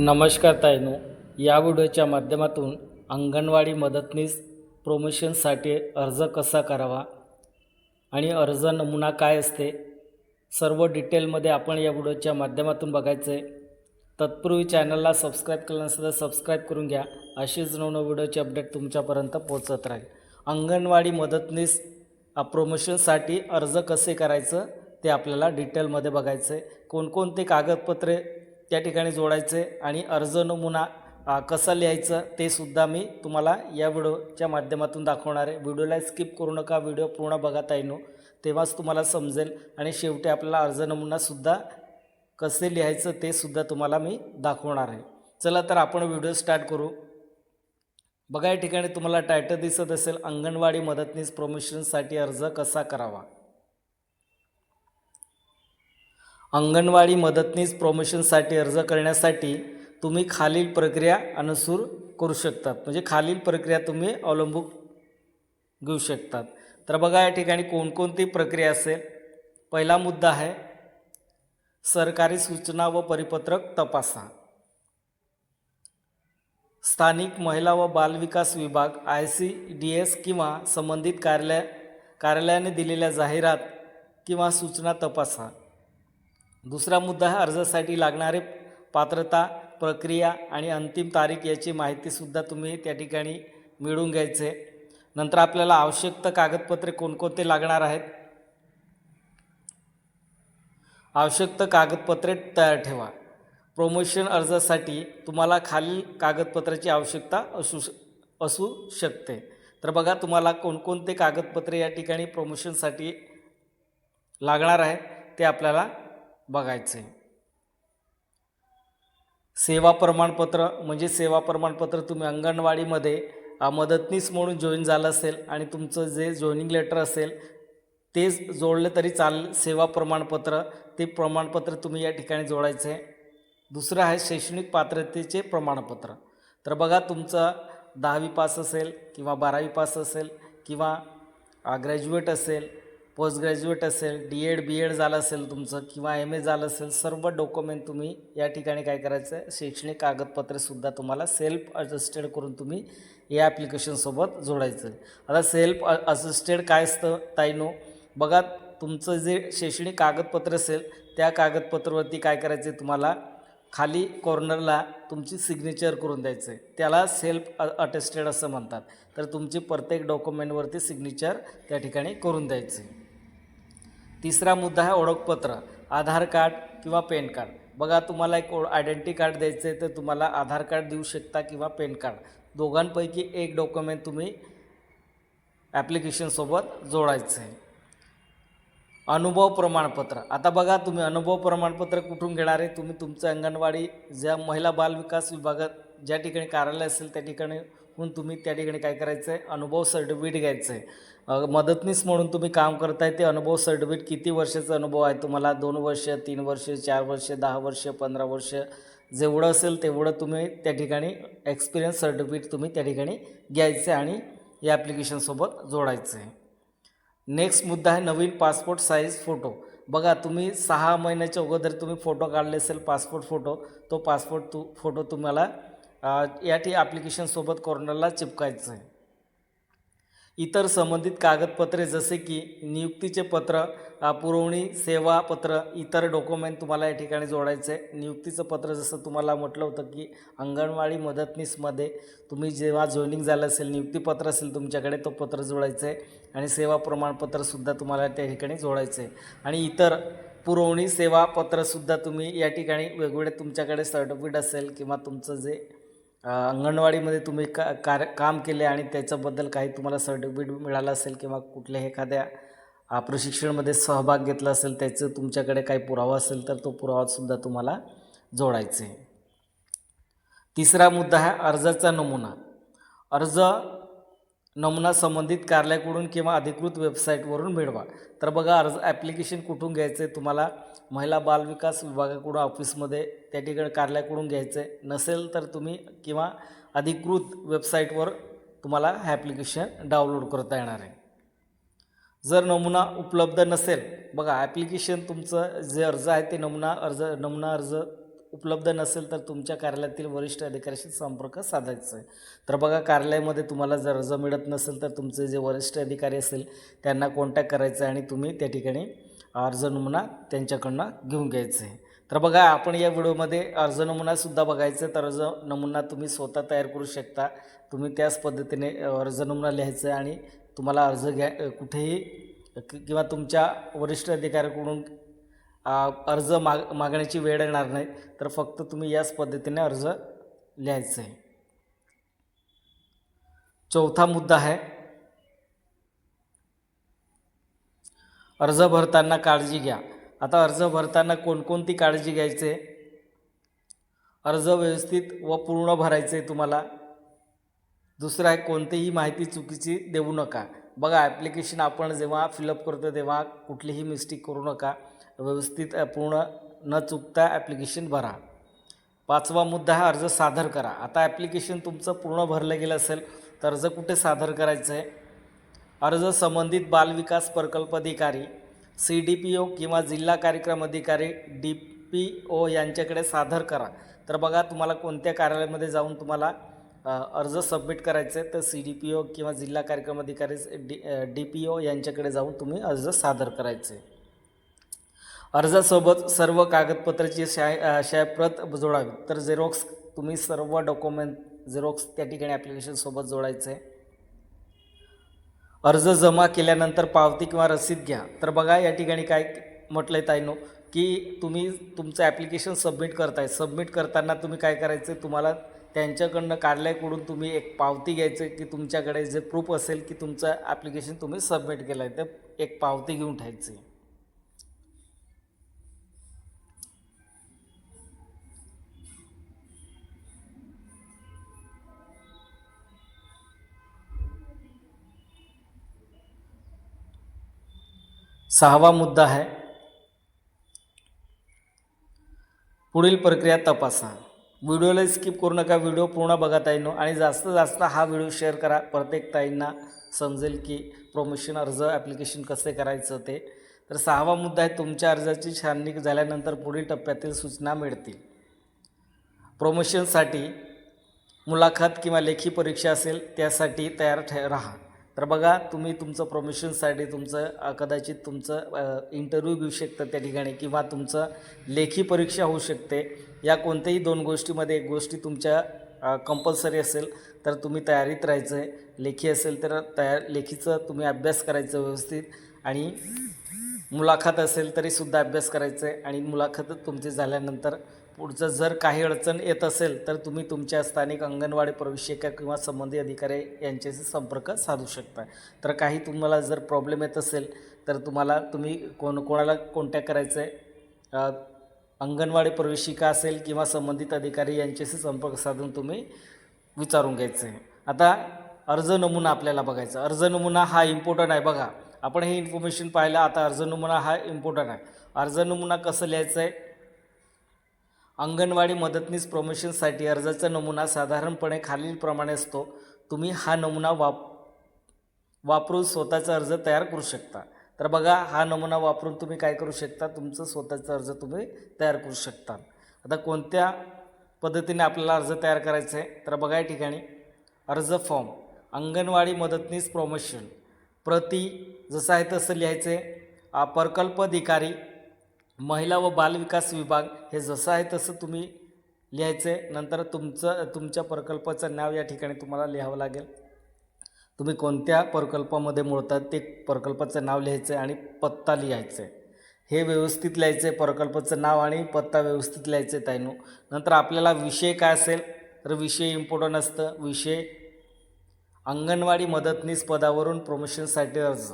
नमस्कार तायनो या व्हिडिओच्या माध्यमातून अंगणवाडी मदतनीस प्रोमोशनसाठी अर्ज कसा करावा आणि अर्ज नमुना काय असते सर्व डिटेलमध्ये आपण या व्हिडिओच्या माध्यमातून बघायचं. आहे तत्पूर्वी चॅनलला सबस्क्राईब केलं नसेल तर सबस्क्राईब करून घ्या. अशीच नवनव व्हिडिओची अपडेट तुमच्यापर्यंत पोहोचत राहील. अंगणवाडी मदतनीस प्रोमोशनसाठी अर्ज कसे करायचं ते आपल्याला डिटेलमध्ये बघायचं. आहे कोणकोणते कागदपत्रे त्या ठिकाणी जोडायचे आणि अर्ज नमुना कसं कसा लिहायचं ते सुद्धा मी तुम्हाला या व्हिडिओच्या माध्यमातून दाखवणार आहे. व्हिडिओला स्किप करू नका व्हिडिओ पूर्ण बघा ताईनो. तेव्हाच तुम्हाला समजेल आणि शेवटी आपल्याला अर्ज नमुनासुद्धा कसे लिहायचं ते सुद्धा तुम्हाला मी दाखवणार आहे. चला तर आपण व्हिडिओ स्टार्ट करू. बघा या ठिकाणी तुम्हाला टायटल दिसत असेल अंगणवाडी मदतनीस प्रमोशनसाठी अर्ज कसा करावा? अंगणवाडी मदतनीस प्रमोशनसाठी अर्ज करण्यासाठी तुम्ही खालील प्रक्रिया अनुसूर करू शकतात. म्हणजे खालील प्रक्रिया तुम्ही अवलंबून घेऊ शकतात. तर बघा या ठिकाणी कोणकोणती प्रक्रिया असेल? पहिला मुद्दा आहे सरकारी सूचना व परिपत्रक तपासा. स्थानिक महिला व बालविकास विभाग आय सी डी एस किंवा संबंधित कार्यालय कार्यालयाने दिलेल्या जाहिरात किंवा सूचना तपासा. दुसरा मुद्दा हा अर्जासाठी लागणारे पात्रता प्रक्रिया आणि अंतिम तारीख याची माहितीसुद्धा तुम्ही त्या ठिकाणी मिळवून घ्यायचे. नंतर आपल्याला आवश्यक कागदपत्रे कोणकोणते लागणार आहेत? आवश्यक कागदपत्रे तयार ठेवा. प्रमोशन अर्जासाठी तुम्हाला खालील कागदपत्राची आवश्यकता असू श असू शकते. तर बघा तुम्हाला कोणकोणते कागदपत्रे या ठिकाणी प्रमोशनसाठी लागणार आहेत ते आपल्याला बघायचं आहे सेवा प्रमाणपत्र म्हणजे सेवा प्रमाणपत्र तुम्ही अंगणवाडीमध्ये मदतनीस म्हणून जॉईन झालं असेल आणि तुमचं जे जॉईनिंग लेटर असेल ते जोडलं तरी चालेल. सेवा प्रमाणपत्र ते प्रमाणपत्र तुम्ही या ठिकाणी जोडायचं आहे दुसरं आहे शैक्षणिक पात्रतेचे प्रमाणपत्र. तर बघा तुमचं दहावी पास असेल किंवा बारावी पास असेल किंवा ग्रॅज्युएट असेल पोस्ट ग्रॅज्युएट असेल डी एड बी एड झालं असेल तुमचं किंवा एम ए झालं असेल सर्व डॉक्युमेंट तुम्ही या ठिकाणी काय करायचं आहे? शैक्षणिक कागदपत्रेसुद्धा तुम्हाला सेल्फ असिस्टेड करून तुम्ही या ॲप्लिकेशनसोबत जोडायचं आहे. आता सेल्फ असिस्टेड काय असतं ताईनो? बघा तुमचं जे शैक्षणिक कागदपत्र असेल त्या कागदपत्रावरती काय करायचं आहे तुम्हाला? खाली कॉर्नरला तुमची सिग्नेचर करून द्यायचं आहे त्याला सेल्फ अटेस्टेड असं म्हणतात. तर तुमची प्रत्येक डॉक्युमेंटवरती सिग्नेचर त्या ठिकाणी करून द्यायचं आहे तिसरा मुद्दा आहे ओळखपत्र आधार कार्ड किंवा पॅन कार्ड. बघा तुम्हाला एक ओ आयडेंटिटी कार्ड द्यायचं आहे तर तुम्हाला आधार कार्ड देऊ शकता किंवा पॅन कार्ड. दोघांपैकी एक डॉक्युमेंट तुम्ही ॲप्लिकेशनसोबत जोडायचं आहे अनुभव प्रमाणपत्र. आता बघा तुम्ही अनुभव प्रमाणपत्र कुठून घेणार आहे? तुम्ही तुमचं अंगणवाडी ज्या महिला बाल विकास विभागात ज्या ठिकाणी कार्यालय असेल त्या ठिकाणी म्हणून तुम्ही त्या ठिकाणी काय करायचं आहे अनुभव सर्टिफिकेट घ्यायचं आहे मदतनीस म्हणून तुम्ही काम करताय ते अनुभव सर्टिफिकेट किती वर्षाचा अनुभव आहे तुम्हाला? दोन वर्ष तीन वर्ष चार वर्ष दहा वर्ष पंधरा वर्ष? जेवढं असेल तेवढं तुम्ही त्या ठिकाणी एक्सपिरियन्स सर्टिफिकेट तुम्ही त्या ठिकाणी घ्यायचं आहे आणि या ॲप्लिकेशनसोबत जोडायचं आहे नेक्स्ट मुद्दा आहे नवीन पासपोर्ट साईज फोटो बघा तुम्ही सहा महिन्याच्या अगोदर तुम्ही फोटो काढले असेल पासपोर्ट फोटो तो पासपोर्ट तू फोटो तुम्हाला या ठी ॲप्लिकेशनसोबत कॉर्नरला चिपकायचं आहे. इतर संबंधित कागदपत्रे जसे की नियुक्तीचे पत्र पुरवणी सेवा पत्र इतर डॉक्युमेंट तुम्हाला या ठिकाणी जोडायचं आहे. नियुक्तीचं पत्र जसं तुम्हाला म्हटलं होतं की अंगणवाडी मदतनीसमध्ये तुम्ही जेव्हा जॉईनिंग झालं असेल नियुक्तीपत्र असेल तुमच्याकडे तो पत्र जोडायचं आहे. आणि सेवा प्रमाणपत्रसुद्धा तुम्हाला त्या ठिकाणी जोडायचं आहे. आणि इतर पुरवणी सेवा पत्रसुद्धा तुम्ही या ठिकाणी वेगवेगळे तुमच्याकडे सर्टिफिकेट असेल किंवा तुमचं जे अंगणवाडीमध्ये तुम्ही का कार्य काम केले आणि त्याच्याबद्दल काही तुम्हाला सर्टिफिकेट मिळालं असेल किंवा कुठल्याही एखाद्या प्रशिक्षणामध्ये सहभाग घेतला असेल त्याचं तुमच्याकडे काही पुरावा असेल तर तो पुरावासुद्धा तुम्हाला जोडायचे. आहे तिसरा मुद्दा आहे अर्जाचा नमुना. अर्ज नमुना संबंधित कार्यालयाकडून किंवा अधिकृत वेबसाईटवरून मिळवा. तर बघा अर्ज ॲप्लिकेशन कुठून घ्यायचं आहे तुम्हाला? महिला बाल विकास विभागाकडून ऑफिसमध्ये त्या ठिकाणी कार्यालयाकडून घ्यायचं आहे नसेल तर तुम्ही किंवा अधिकृत वेबसाईटवर तुम्हाला हे ॲप्लिकेशन डाउनलोड करता येणार आहे. जर नमुना उपलब्ध नसेल बघा ॲप्लिकेशन तुमचं जे अर्ज आहे ते नमुना अर्ज नमुना अर्ज उपलब्ध नसेल तर तुमच्या कार्यालयातील वरिष्ठ अधिकाऱ्याशी संपर्क साधायचा आहे. तर बघा कार्यालयामध्ये तुम्हाला जर अर्ज मिळत नसेल तर तुमचे जे वरिष्ठ अधिकारी असेल त्यांना कॉन्टॅक्ट करायचं आहे आणि तुम्ही त्या ठिकाणी अर्ज नमुना त्यांच्याकडनं घेऊन घ्यायचं आहे. तर बघा आपण या व्हिडिओमध्ये अर्ज नमुनासुद्धा बघायचं तर अर्ज नमुना तुम्ही स्वतः तयार करू शकता. तुम्ही त्याच पद्धतीने अर्ज नमुना लिहायचा आहे आणि तुम्हाला अर्ज घ्या कुठेही किंवा तुमच्या वरिष्ठ अधिकाऱ्याकडून अर्ज माग मागण्याची वेळ येणार नाही. तर फक्त तुम्ही याच पद्धतीने अर्ज लिहायचं आहे. चौथा मुद्दा आहे. अर्ज भरताना काळजी घ्या. आता अर्ज भरताना कोणकोणती काळजी घ्यायचे? अर्ज व्यवस्थित व पूर्ण भरायचे आहे तुम्हाला. दुसरं आहे कोणतीही माहिती चुकीची देऊ नका. बघा ॲप्लिकेशन आपण जेव्हा फिलअप करतो तेव्हा कुठलीही मिस्टेक करू नका. व्यवस्थित पूर्ण न चुकता ॲप्लिकेशन भरा. पाचवा मुद्दा हा अर्ज सादर करा. आता ॲप्लिकेशन तुमचं पूर्ण भरलं गेलं असेल तर अर्ज कुठे सादर करायचं आहे? अर्ज संबंधित बालविकास प्रकल्प अधिकारी सी डी पी ओ किंवा जिल्हा कार्यक्रम अधिकारी डी पी ओ यांच्याकडे सादर करा. तर बघा तुम्हाला कोणत्या कार्यालयामध्ये जाऊन तुम्हाला अर्ज सबमिट करायचे आहे तर सी डी पी ओ किंवा जिल्हा कार्यक्रम अधिकारी डी डी पी ओ यांच्याकडे जाऊन तुम्ही अर्ज सादर करायचे. अर्जासोबत सर्व कागदपत्राची शाय शायप्रत जोडावी. तर झेरॉक्स तुम्ही सर्व डॉक्युमेंट झेरॉक्स त्या ठिकाणी ॲप्लिकेशनसोबत जोडायचं. आहे अर्ज जमा केल्यानंतर पावती किंवा रसीद घ्या. तर बघा या ठिकाणी काय म्हटलं आहे ताईनो की तुम्ही तुमचं ॲप्लिकेशन सबमिट करताय. सबमिट करताना तुम्ही काय करायचं? आहे तुम्हाला त्यांच्याकडनं कार्यालयाकडून तुम्ही एक पावती घ्यायचं आहे की तुमच्याकडे जे प्रूफ असेल की तुमचं ॲप्लिकेशन तुम्ही सबमिट केलं आहे तर एक पावती घेऊन ठेवायची. सहावा मुद्दा आहे. पुढील प्रक्रिया तपासा व्हिडिओला स्किप करू नका व्हिडिओ पूर्ण बघा ताईंनो. आणि जास्तीत जास्त हा व्हिडिओ शेअर करा. प्रत्येक ताईंना समजेल की प्रमोशन अर्ज ॲप्लिकेशन कसे करायचं ते. तर सहावा मुद्दा आहे तुमच्या अर्जाची छाननी झाल्यानंतर पुढील टप्प्यातील सूचना मिळतील. प्रमोशनसाठी मुलाखत किंवा लेखी परीक्षा असेल त्यासाठी तयार ठे राहा. तर बघा तुम्ही तुमचं प्रमोशनसाठी तुमचं कदाचित तुमचं इंटरव्ह्यू घेऊ शकतं त्या ठिकाणी किंवा तुमचं लेखी परीक्षा होऊ शकते. या कोणत्याही दोन गोष्टीमध्ये एक गोष्टी तुमच्या कंपल्सरी असेल तर तुम्ही तयारीत राहायचं आहे लेखी असेल तर तयार लेखीचं तुम्ही अभ्यास करायचं व्यवस्थित आणि मुलाखत असेल तरीसुद्धा अभ्यास करायचं आहे आणि मुलाखत तुमची झाल्यानंतर पुढचं जर काही अडचण येत असेल तर तुम्ही तुमच्या स्थानिक अंगणवाडी प्रवेशिका किंवा संबंधित अधिकारी यांच्याशी संपर्क साधू शकता. तर काही तुम्हाला जर प्रॉब्लेम येत असेल तर तुम्हाला तुम्ही कोण कोणाला कॉन्टॅक्ट करायचं आहे अंगणवाडी प्रवेशिका असेल किंवा संबंधित अधिकारी यांच्याशी संपर्क साधून तुम्ही विचारून घ्यायचं आहे आता अर्ज नमुना आपल्याला बघायचा. अर्ज नमुना हा इम्पॉर्टंट आहे. बघा आपण हे इन्फॉर्मेशन पाहिलं आता अर्ज नमुना हा इम्पॉर्टंट आहे. अर्ज नमुना कसं लिहायचं आहे अंगणवाडी मदतनीस प्रमोशनसाठी अर्जाचा नमुना साधारणपणे खालीलप्रमाणे असतो. तुम्ही हा नमुना वाप वापरून स्वतःचा अर्ज तयार करू शकता. तर बघा हा नमुना वापरून तुम्ही काय करू शकता? तुमचं स्वतःचा अर्ज तुम्ही तयार करू शकता. आता कोणत्या पद्धतीने आपल्याला अर्ज तयार करायचा आहे? तर बघा या ठिकाणी. अर्ज फॉर्म अंगणवाडी मदतनीस प्रमोशन प्रति जसं आहे तसं लिहायचं आहे प्रकल्प अधिकारी महिला व बालविकास विभाग हे जसं आहे तसं तुम्ही लिहायचं आहे नंतर तुमचं तुमच्या प्रकल्पाचं नाव या ठिकाणी तुम्हाला लिहावं लागेल. तुम्ही कोणत्या प्रकल्पामध्ये मोडतात ते प्रकल्पाचं नाव लिहायचं आहे आणि पत्ता लिहायचं आहे हे व्यवस्थित लिहायचं आहे प्रकल्पाचं नाव आणि पत्ता व्यवस्थित लिहायचं आहे ताईनो. नंतर आपल्याला विषय काय असेल? तर विषय इम्पॉर्टंट असतं. विषय अंगणवाडी मदतनीस पदावरून प्रमोशनसाठी अर्ज.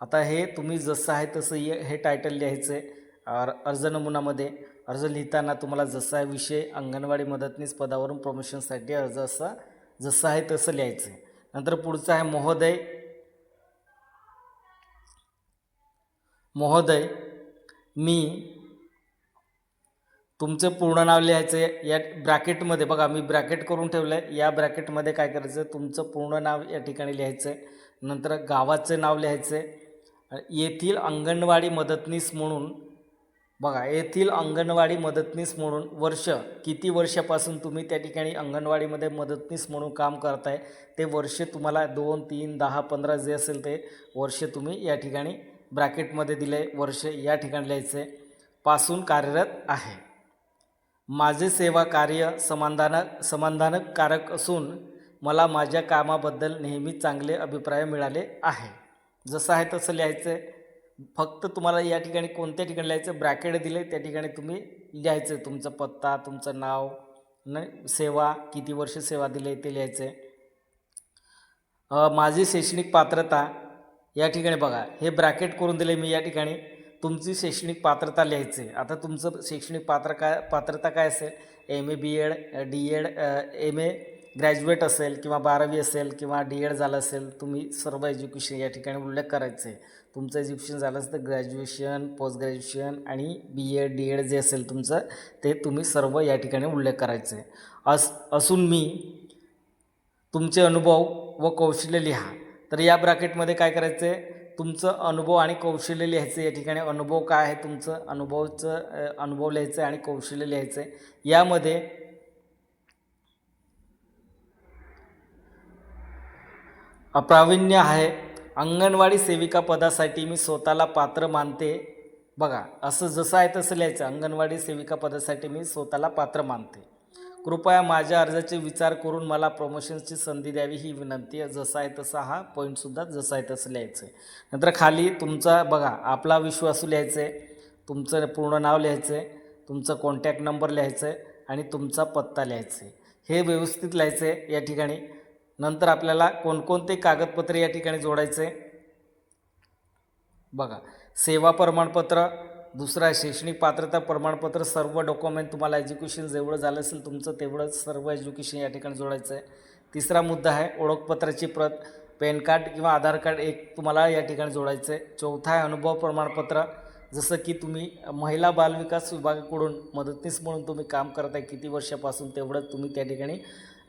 आता हे तुम्ही जसं आहे तसं ये हे टायटल लिहायचं आहे अर्ज नमुनामध्ये अर्ज लिहिताना तुम्हाला जसा आहे विषय अंगणवाडी मदतनीस पदावरून प्रमोशनसाठी अर्ज असा जसं आहे तसं लिहायचं. आहे नंतर पुढचं आहे महोदय. महोदय मी तुमचं पूर्ण नाव लिहायचं या ब्रॅकेटमध्ये बघा मी ब्रॅकेट करून ठेवलं आहे या ब्रॅकेटमध्ये काय करायचं? तुमचं पूर्ण नाव या ठिकाणी लिहायचं आहे नंतर गावाचं नाव लिहायचं आहे येथील अंगणवाडी मदतनीस म्हणून बघा येथील अंगणवाडी मदतनीस म्हणून वर्ष किती वर्षापासून तुम्ही त्या ठिकाणी अंगणवाडीमध्ये मदतनीस म्हणून काम करताय ते वर्ष तुम्हाला दोन तीन दहा पंधरा जे असेल ते वर्ष तुम्ही या ठिकाणी ब्रॅकेटमध्ये दिले वर्ष या ठिकाणी लिहायचे. पासून कार्यरत आहे. माझे सेवा कार्य समाधानक समाधानकारक असून मला माझ्या कामाबद्दल नेहमी चांगले अभिप्राय मिळाले आहे. जसं आहे तसं लिहायचं आहे फक्त तुम्हाला या ठिकाणी कोणत्या ठिकाणी लिहायचं? ब्रॅकेट दिले त्या ठिकाणी तुम्ही लिहायचं आहे तुमचा पत्ता तुमचं नाव न सेवा किती वर्ष सेवा दिले ते लिहायचं आहे माझी शैक्षणिक पात्रता या ठिकाणी बघा. हे ब्रॅकेट करून दिले मी या ठिकाणी. तुमची शैक्षणिक पात्रता लिहायची आता तुमचं शैक्षणिक पात्र काय पात्रता काय असेल? M A B Ed D Ed M A graduate असेल किंवा बारावी असेल किंवा डी एड झालं असेल तुम्ही सर्व एज्युकेशन या ठिकाणी उल्लेख करायचं आहे तुमचं एज्युकेशन झालं असेल तर ग्रॅज्युएशन पोस्ट ग्रॅज्युएशन आणि बी एड डी एड जे असेल तुमचं ते तुम्ही सर्व या ठिकाणी उल्लेख करायचं आहे अस असून मी तुमचे अनुभव व कौशल्य लिहा. तर या ब्रॅकेटमध्ये काय करायचं आहे तुमचं अनुभव आणि कौशल्य लिहायचं या ठिकाणी अनुभव काय आहे? तुमचं अनुभवचं अनुभव लिहायचं आहे आणि कौशल्य लिहायचं आहे यामध्ये अप्रावीण्य आहे. अंगणवाडी सेविका पदासाठी मी स्वतःला पात्र मानते. बघा असं जसं आहे तसं लिहायचं. अंगणवाडी सेविका पदासाठी मी स्वतःला पात्र मानते. कृपया माझ्या अर्जाचे विचार करून मला प्रमोशन्सची संधी द्यावी ही विनंती आहे. जसा आहे तसा हा पॉईंटसुद्धा जसा आहे तसं लिहायचं आहे. नंतर खाली तुमचा बघा आपला विश्वासू लिहायचं आहे. तुमचं पूर्ण नाव लिहायचं आहे. तुमचं कॉन्टॅक्ट नंबर लिहायचं आहे. आणि तुमचा पत्ता लिहायचा आहे. हे व्यवस्थित लिहायचं आहे या ठिकाणी. नंतर आपल्याला कोणकोणते कागदपत्रे या ठिकाणी जोडायचे? बघा सेवा प्रमाणपत्र दुसरा आहे शैक्षणिक पात्रता प्रमाणपत्र सर्व डॉक्युमेंट तुम्हाला एज्युकेशन जेवढं झालं असेल तुमचं तेवढं सर्व एज्युकेशन या ठिकाणी जोडायचं आहे तिसरा मुद्दा आहे ओळखपत्राची प्रत पॅन कार्ड किंवा आधार कार्ड एक तुम्हाला या ठिकाणी जोडायचं आहे चौथा आहे अनुभव प्रमाणपत्र. जसं की तुम्ही महिला बालविकास विभागाकडून मदतनीस म्हणून तुम्ही काम करत आहे किती वर्षापासून तेवढं तुम्ही त्या ठिकाणी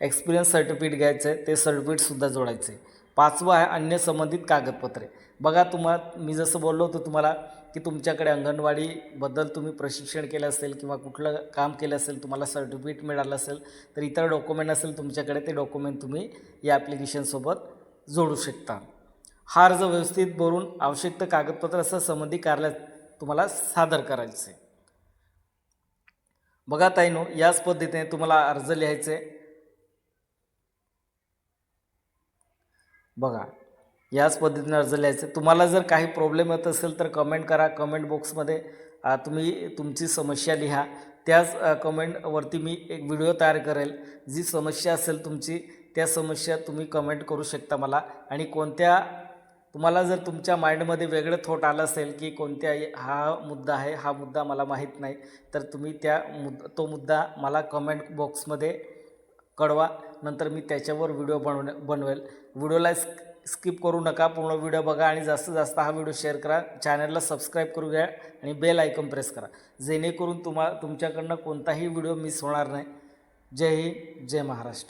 एक्सपिरियन्स सर्टिफिकेट घ्यायचं आहे ते सर्टिफिकेटसुद्धा जोडायचं आहे पाचवं आहे अन्य संबंधित कागदपत्रे. बघा तुम्हा मी जसं बोललो होतो तुम्हाला की तुमच्याकडे अंगणवाडीबद्दल तुम्ही प्रशिक्षण केलं असेल किंवा कुठलं काम केलं असेल तुम्हाला सर्टिफिकेट मिळालं असेल तर इतर डॉक्युमेंट असेल तुमच्याकडे ते डॉक्युमेंट तुम्ही या ॲप्लिकेशनसोबत जोडू शकता. हा अर्ज व्यवस्थित भरून आवश्यक कागदपत्र असं संबंधित कार्यालयात तुम्हाला सादर करायचं आहे बघा ताईनो याच पद्धतीने तुम्हाला अर्ज लिहायचे बघा याच पद्धतीने अर्ज लिहायचे तुम्हाला जर काही प्रॉब्लेम येत असेल तर कमेंट करा. कमेंट बॉक्समध्ये तुम्ही तुमची समस्या लिहा. त्याच कमेंटवरती मी एक व्हिडिओ तयार करेल. जी समस्या असेल तुमची त्या समस्या तुम्ही कमेंट करू शकता मला. आणि कोणत्या तुम्हाला जर तुमच्या माइंडमध्ये वेगळं थॉट आलं असेल की कोणत्या हा मुद्दा आहे हा मुद्दा मला माहीत नाही तर तुम्ही त्या मुद्दा तो मुद्दा मला कमेंट बॉक्समध्ये कळवा. नंतर मी त्याच्यावर व्हिडिओ बनवण्या बनवेल. व्हिडिओला स्किप करू नका. पूर्ण व्हिडिओ बघा आणि जास्तीत जास्त हा व्हिडिओ शेअर करा. चॅनलला सबस्क्राईब करू घ्या आणि बेल आयकॉन प्रेस करा. जेणेकरून तुम्हा तुमच्याकडनं कोणताही व्हिडिओ मिस होणार नाही. जय हिंद जय महाराष्ट्र.